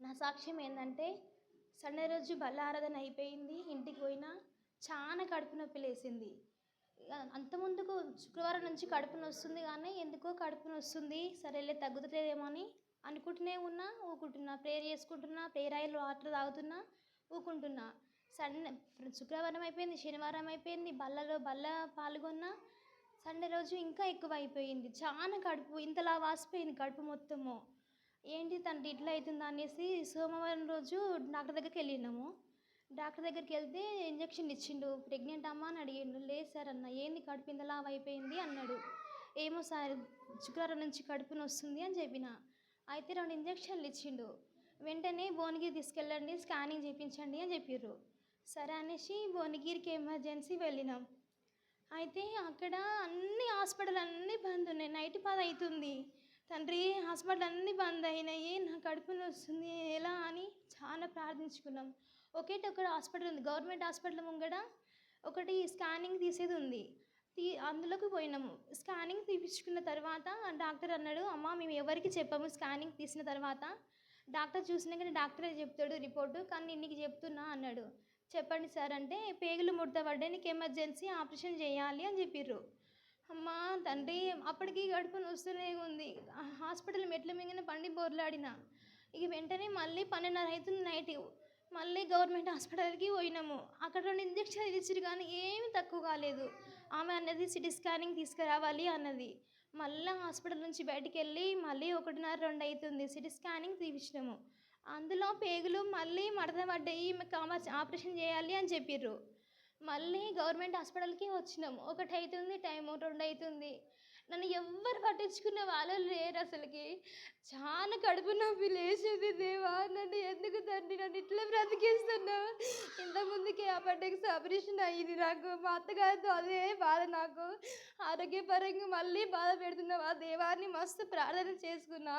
నా సాక్ష్యం ఏంటంటే సండే రోజు బల్ల ఆరాధన అయిపోయింది ఇంటికి పోయినా చాలా కడుపు నొప్పి లేసింది. అంతముందుకు అంత ముందుకు శుక్రవారం నుంచి కడుపు నొస్తుంది కానీ ఎందుకో కడుపు నొస్తుంది సరేలే తగ్గుతలేదేమో అని అనుకుంటూనే ఉన్నా ఊకుంటున్నా ప్రేయర్ చేసుకుంటున్నా ప్రేయర్ ఆయిల్ వాటర్ తాగుతున్నా ఊకుంటున్నా. సండే శుక్రవారం అయిపోయింది శనివారం అయిపోయింది బల్లలో బల్ల పాల్గొన్నా సండే రోజు ఇంకా ఎక్కువ అయిపోయింది. చాలా కడుపు ఇంతలా వాసిపోయింది కడుపు మొత్తము. ఏంటి తండ్రి ఇట్లా అవుతుందా అనేసి సోమవారం రోజు డాక్టర్ దగ్గరికి వెళ్ళినాము. డాక్టర్ దగ్గరికి వెళ్తే ఇంజక్షన్ ఇచ్చిండు. ప్రెగ్నెంట్ అమ్మ అని అడిగిండు. లేదు సార్ అన్న. ఏంది కడుపు ఇంతలా అయిపోయింది? అన్నాడు. ఏమో సార్ శుక్రవారం నుంచి కడుపు నొస్తుంది అని చెప్పిన. అయితే రెండు ఇంజక్షన్లు ఇచ్చిండు. వెంటనే భువనగిరి తీసుకెళ్ళండి స్కానింగ్ చేయించండి అని చెప్పారు సరే అనేసి భువనగిరికి ఎమర్జెన్సీ వెళ్ళినాం. అయితే అక్కడ అన్ని హాస్పిటల్ అన్నీ బంద్ ఉన్నాయి. నైట్ పది అవుతుంది. తండ్రి హాస్పిటల్ అన్నీ బంద్ అయినాయి నా కడుపు వస్తుంది ఎలా అని చాలా ప్రార్థించుకున్నాం. ఒకటి ఒక హాస్పిటల్ ఉంది గవర్నమెంట్ హాస్పిటల్ ముంగడ ఒకటి స్కానింగ్ తీసేది ఉంది. తీ అందులోకి పోయినాము స్కానింగ్ తీపించుకున్న తర్వాత డాక్టర్ అన్నాడు అమ్మ మేము ఎవరికి చెప్పాము స్కానింగ్ తీసిన తర్వాత. డాక్టర్ చూసినాకనే డాక్టరే చెప్తాడు రిపోర్టు కానీ నేను నీకు చెప్తున్నా అన్నాడు. చెప్పండి సార్ అంటే పేగులు ముడత పడ్డాయి నీకు ఎమర్జెన్సీ ఆపరేషన్ చేయాలి అని చెప్పిర్రు. అమ్మా తండ్రి అప్పటికి గడుపు నొస్తూనే ఉంది. హాస్పిటల్ మెట్ల మింగిన పండి బోర్లాడిన. ఇక వెంటనే మళ్ళీ పన్నెండున్నర అవుతుంది నైట్. మళ్ళీ గవర్నమెంట్ హాస్పిటల్కి పోయినాము. అక్కడ రెండు ఇంజక్షన్ ఇచ్చారు కానీ ఏమీ తక్కువ కాలేదు. ఆమె అన్నది సిటీ స్కానింగ్ తీసుకురావాలి అన్నది. మళ్ళీ హాస్పిటల్ నుంచి బయటికి వెళ్ళి మళ్ళీ ఒకటిన్నర రెండు అవుతుంది సిటీ స్కానింగ్ తీపించినాము అందులో పేగులు మళ్ళీ మడత పడ్డాయి. కామర్స్ ఆపరేషన్ చేయాలి అని చెప్పిర్రు. మళ్ళీ గవర్నమెంట్ హాస్పిటల్కి వచ్చినాము ఒకటి అవుతుంది టైం రెండు అవుతుంది నన్ను ఎవ్వరు పట్టించుకున్న వాళ్ళు లేరు అసలుకి. చాలా కడుపు నొప్పి లేచేది దేవా. నన్ను ఎందుకు తండ్రి నన్ను ఇట్లా బ్రతికిస్తున్నావు? ఇంతకుముందుకే అప్పటికి ఆపరేషన్ అయ్యింది నాకు. మా అత్తగారితో అదే బాధ నాకు. ఆరోగ్యపరంగా మళ్ళీ బాధ పెడుతున్నావు ఆ దేవాన్ని మస్తు ప్రార్థన చేసుకున్నా.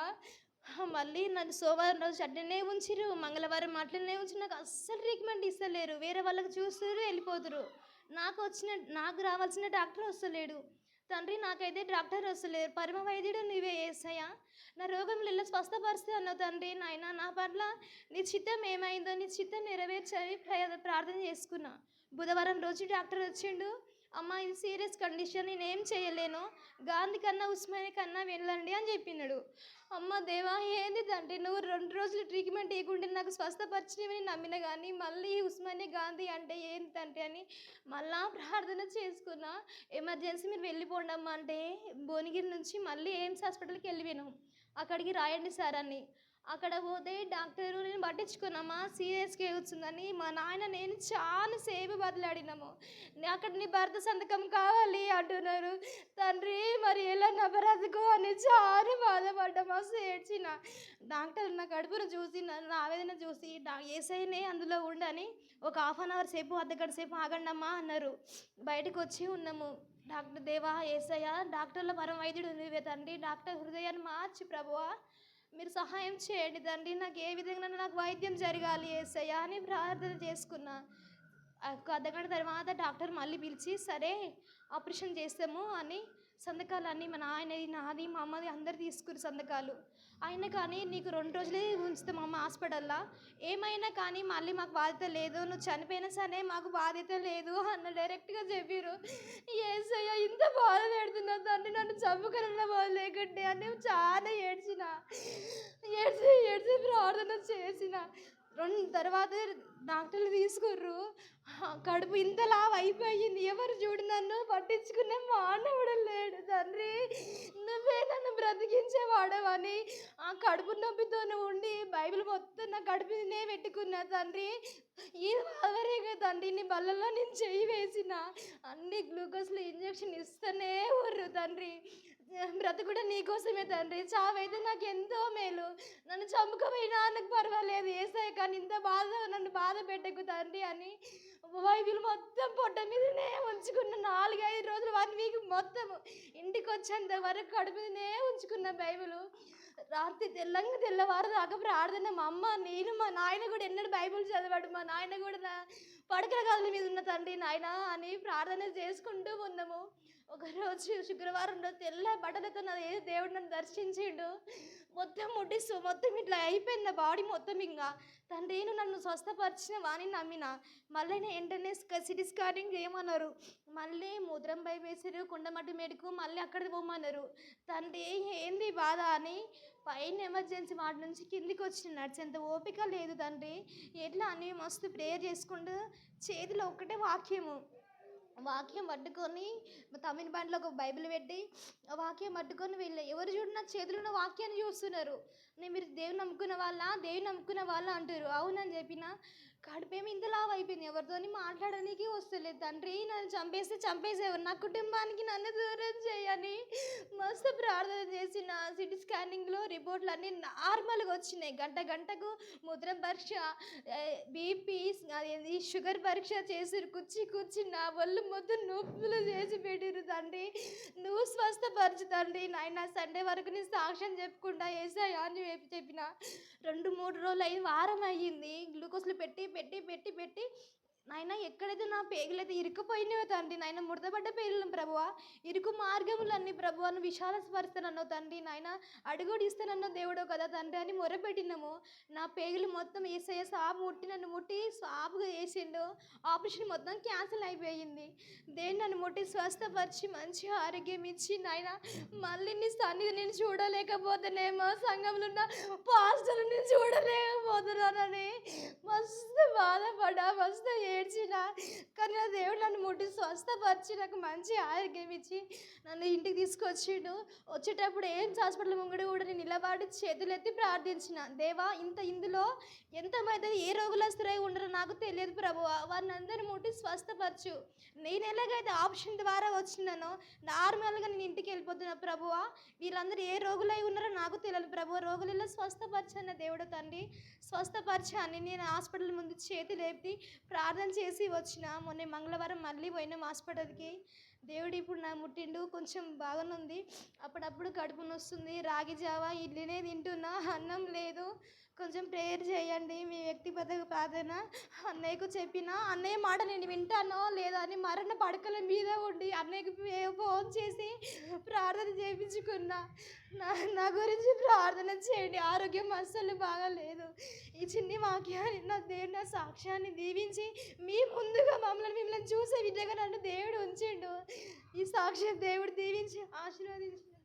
మళ్ళీ నన్ను సోమవారం రోజు అట్లనే ఉంచిరు మంగళవారం అట్లనే ఉంచి నాకు అస్సలు ట్రీట్మెంట్ ఇస్తలేరు వేరే వాళ్ళకి చూస్తారు వెళ్ళిపోతురు నాకు వచ్చిన నాకు రావాల్సిన డాక్టర్ వస్తలేడు. తండ్రి నాకైతే డాక్టర్ వస్తలేరు పరమ వైద్యుడు నువ్వే ఏసయ్యా. నా రోగంలో ఇలా స్వస్థపరిస్తే అన్నావు తండ్రి నాయన నా పట్ల నీ చిత్తం ఏమైందో నీ చిత్తం నెరవేర్చని ప్ర- ప్రార్థన చేసుకున్నా. బుధవారం రోజు డాక్టర్ వచ్చిండు అమ్మ ఇది సీరియస్ కండిషన్ నేను ఏం చేయలేను. గాంధీ కన్నా ఉస్మానియా కన్నా వెళ్ళండి అని చెప్పినాడు. అమ్మ దేవా ఏంది తండ్రి నువ్వు రెండు రోజులు ట్రీట్మెంట్ ఇవ్వకుంటే నాకు స్వస్థపరిచినవి నమ్మిన కానీ మళ్ళీ ఉస్మానియా గాంధీ అంటే ఏంది తండ్రి అని మళ్ళా ప్రార్థన చేసుకున్నా. ఎమర్జెన్సీ మీరు వెళ్ళిపోండి అమ్మ అంటే భువనగిరి నుంచి మళ్ళీ ఎయిమ్స్ హాస్పిటల్కి వెళ్ళిపోయినాం. అక్కడికి రాయండి సార్ అని. అక్కడ పోతే డాక్టర్ నేను పట్టించుకున్నామా? సీరియస్గా వచ్చిందని మా నాయన నేను చాలా సేపు బదిలాడినాము అక్కడ నీ భర్త సంతకం కావాలి అంటున్నారు. తండ్రి మరి ఎలా నా బ్రతుకు అని చాలా బాధపడ్డామా. మస్తు ఏడ్చిన. డాక్టర్ నా కడుపును చూసి నన్ను ఆవేదన చూసి డా ఏసైనే అందులో ఉండని ఒక హాఫ్ అన్ అవర్ సేపు అర్ధగంట సేపు ఆగండమ్మా అన్నారు. బయటకు వచ్చి ఉన్నాము. డాక్టర్ దేవా ఏసయ్య డాక్టర్ల పరం వైద్యుడు నువ్వే తండ్రి. డాక్టర్ హృదయాన్ని మార్చి ప్రభువా. మీరు సహాయం చేయండి తండ్రి. నాకు ఏ విధంగా నాకు వైద్యం జరగాలి ఏసయ్య అని ప్రార్థన చేసుకున్నా. ఒక అర్ధగంట తర్వాత డాక్టర్ మళ్ళీ పిలిచి సరే ఆపరేషన్ చేస్తాము అని సంతకాలు అన్నీ మా నాయనది నాది మా అమ్మది అందరు తీసుకురు సంతకాలు. అయినా కానీ నీకు రెండు రోజులే ఉంచుతాం అమ్మ హాస్పిటల్లో. ఏమైనా కానీ మళ్ళీ మాకు బాధ్యత లేదు. నువ్వు చనిపోయినా సరే మాకు బాధ్యత లేదు అన్న డైరెక్ట్గా చెప్పారు ఏసయ్యా ఇంత బాధ పెడుతున్నా తండ్రి. నన్ను చంపుకరన్న బాధ లేకుంటే అని చాలా ఏడ్చిన. ఏడ్చి ఏడ్చి ప్రార్థన చేసిన. రెండు తర్వాత డాక్టర్లు తీసుకుర్రు. కడుపు ఇంతలా అయిపోయింది. ఎవరు చూడు నన్ను పట్టించుకునే మానవుడు లేడు తండ్రి. నువ్వే నన్ను బ్రతికించేవాడవని ఆ కడుపు నొప్పితో ఉండి బైబిల్ మొత్తం నా కడుపునే పెట్టుకున్నా తండ్రి. ఈ వరేగా తండ్రి నీ బల్లలో నేను చెయ్యి వేసిన. అన్ని గ్లూకోజ్లు ఇంజక్షన్ ఇస్తూనే ఉర్రు తండ్రి. బ్రతుకుడ నీకోసమే తండ్రి. చావైతే నాకు ఎంతో మేలు. నన్ను చంపుకపోయినా నాకు పర్వాలేదు. ఏసాయి కానీ ఇంత బాధ నన్ను బాధ పెట్టకు తండ్రి అని బైబిల్ మొత్తం పొట్ట మీదనే ఉంచుకున్న నాలుగైదు రోజులు వన్ వీక్ మొత్తం ఇంటికి వచ్చేంత వరకు కడుపు మీదనే ఉంచుకున్న బైబిల్. రాత్రి తెల్లంగా తెల్లవారు దాకా ప్రార్థన మా అమ్మ నేను మా నాయన కూడా ఎన్నడూ బైబిల్ చదివాడు. మా నాయన కూడా నా పడకల కాళ్ళ మీద ఉన్న తండ్రి నాయన అని ప్రార్థన చేసుకుంటూ ఉన్నాము. ఒకరోజు శుక్రవారం రోజు తెల్ల బట్టలతో నా ఏ దేవుడు నన్ను దర్శించిండు. మొత్తం ముట్టిస్తూ మొత్తం ఇట్లా అయిపోయింది నా బాడీ మొత్తం ఇంకా తండ్రి నన్ను స్వస్థపరిచిన వాణి నమ్మిన. మళ్ళీ వెంటనే సిటీ స్కానింగ్ ఏమన్నారు మళ్ళీ ముద్రం పై వేసారు కొండమట్టి మేడుకు మళ్ళీ అక్కడికి పోమన్నారు. తండ్రి ఏంది బాధ అని పైన ఎమర్జెన్సీ వాటి నుంచి కిందికి వచ్చిన నడిచేంత ఓపిక లేదు తండ్రి. ఎట్లా అని మస్తు ప్రేయర్ చేసుకుంటూ చేతిలో ఒక్కటే వాక్యము. వాక్యం పట్టుకొని తమిళ బండ్లో ఒక బైబిల్ పెట్టి ఆ వాక్యం పట్టుకొని వెళ్ళే ఎవరు చూడు నా చేతిలో ఉన్న వాక్యాన్ని చూస్తున్నారు. నేను మీరు దేవుని నమ్ముకున్న వాళ్ళ? దేవుని నమ్ముకున్న వాళ్ళ? అంటారు. అవునని చెప్పిన కడుపేమి ఇంత లావ్ అయిపోయింది. ఎవరితోని మాట్లాడడానికి వస్తలేదు. తండ్రి నన్ను చంపేస్తే చంపేసేవారు. నా కుటుంబానికి నన్ను దూరం చేయని మస్తు ప్రార్థన చేసిన సిటీ స్కానింగ్లో రిపోర్ట్లు అన్నీ నార్మల్గా వచ్చినాయి. గంట గంటకు ముద్ర పరీక్ష బీపీ అదేంది షుగర్ పరీక్ష చేసి కూర్చి కూర్చి నా ఒళ్ళు మొత్తం నొప్పులు చేసి పెట్టిరు తండ్రి. నువ్వు స్వస్థపరచు తండ్రి. నాయన సండే వరకు నేను సాక్ష్యం చెప్పుకుంటా వేసాయా అని చెప్పి చెప్పిన. రెండు మూడు రోజులు అయింది వారం అయ్యింది. గ్లూకోజ్లు పెట్టి పెట్టి పెట్టి పెట్టి నాయన ఎక్కడైతే నా పేగులైతే ఇరుక్కుపోయినాయో తండ్రి నాయన ముడతపడ్డ పేగులను ప్రభువా ఇరుకు మార్గములన్నీ ప్రభువాను విశాల స్పరుస్తానన్నో తండ్రి నాయన అడుగుడు ఇస్తానన్న దేవుడో కదా తండ్రి అని మొరపెట్టినాము. నా పేగులు మొత్తం ఏసయ్య సాపు ముట్టి నన్ను ముట్టి సాపుగా వేసిండు. ఆపరేషన్ మొత్తం క్యాన్సిల్ అయిపోయింది. దేని నన్ను ముట్టి స్వస్థపరిచి మంచి ఆరోగ్యం ఇచ్చి నాయన మళ్ళీ నీ సన్నిధి నేను చూడలేకపోతేనేమో సంఘంలో ఉన్న పాస్టర్ నేను చూడలేకపోతున్నానని బాధపడా మస్తు ఏడ్చిన. కానీ నా దేవుడు నన్ను ముట్టి స్వస్థపరిచి నాకు మంచి ఆరోగ్యం ఇచ్చి నన్ను ఇంటికి తీసుకొచ్చిండు. వచ్చేటప్పుడు ఏం హాస్పిటల్ ముంగడి కూడా నేను నిలబడి చేతులెత్తి ప్రార్థించిన. దేవా ఇంత ఇందులో ఎంతమైతే ఏ రోగులు స్థిరై ఉండరో నాకు తెలియదు ప్రభు. వారిని అందరిని ముట్టి స్వస్థపరచు. నేను ఎలాగైతే ఆప్షన్ ద్వారా వచ్చినానో నార్మల్గా నేను ఇంటికి వెళ్ళిపోతున్నా ప్రభువా వీళ్ళందరూ ఏ రోగులై ఉన్నారో నాకు తెలియదు ప్రభు. రోగులలో స్వస్థపరచన్న దేవుడు తండ్రి. స్వస్థపరచాన్ని నేను హాస్పిటల్ ముందు చేతి లేపి ప్రార్థన చేసి వచ్చిన మొన్న మంగళవారం మళ్ళీ పోయినాం హాస్పిటల్కి. దేవుడు ఇప్పుడు నా ముట్టిండు కొంచెం బాగానుంది. అప్పుడప్పుడు కడుపు నొస్తుంది రాగి జావా ఇడ్లీనే తింటున్నా అన్నం లేదు. కొంచెం ప్రేయర్ చేయండి మీ వ్యక్తిగత ప్రార్థన అన్నయ్యకు చెప్పిన అన్నయ్య మాట నేను వింటానో లేదో అని మరణ పడకల మీద ఉండి అన్నయ్యకు ఫోన్ చేసి ప్రార్థన చేయించుకున్నా నా నా గురించి ప్రార్థన చేయండి ఆరోగ్యం అస్సలు బాగాలేదు. ఈ చిన్ని వాక్యాన్ని నా దేవుడు నా సాక్ష్యాన్ని దీవించి మీ ముందుగా మమ్మల్ని మిమ్మల్ని చూసే విధంగా నన్ను దేవుడు ఉంచిండు. ఈ సాక్ష్యం దేవుడు దీవించి ఆశీర్వదించి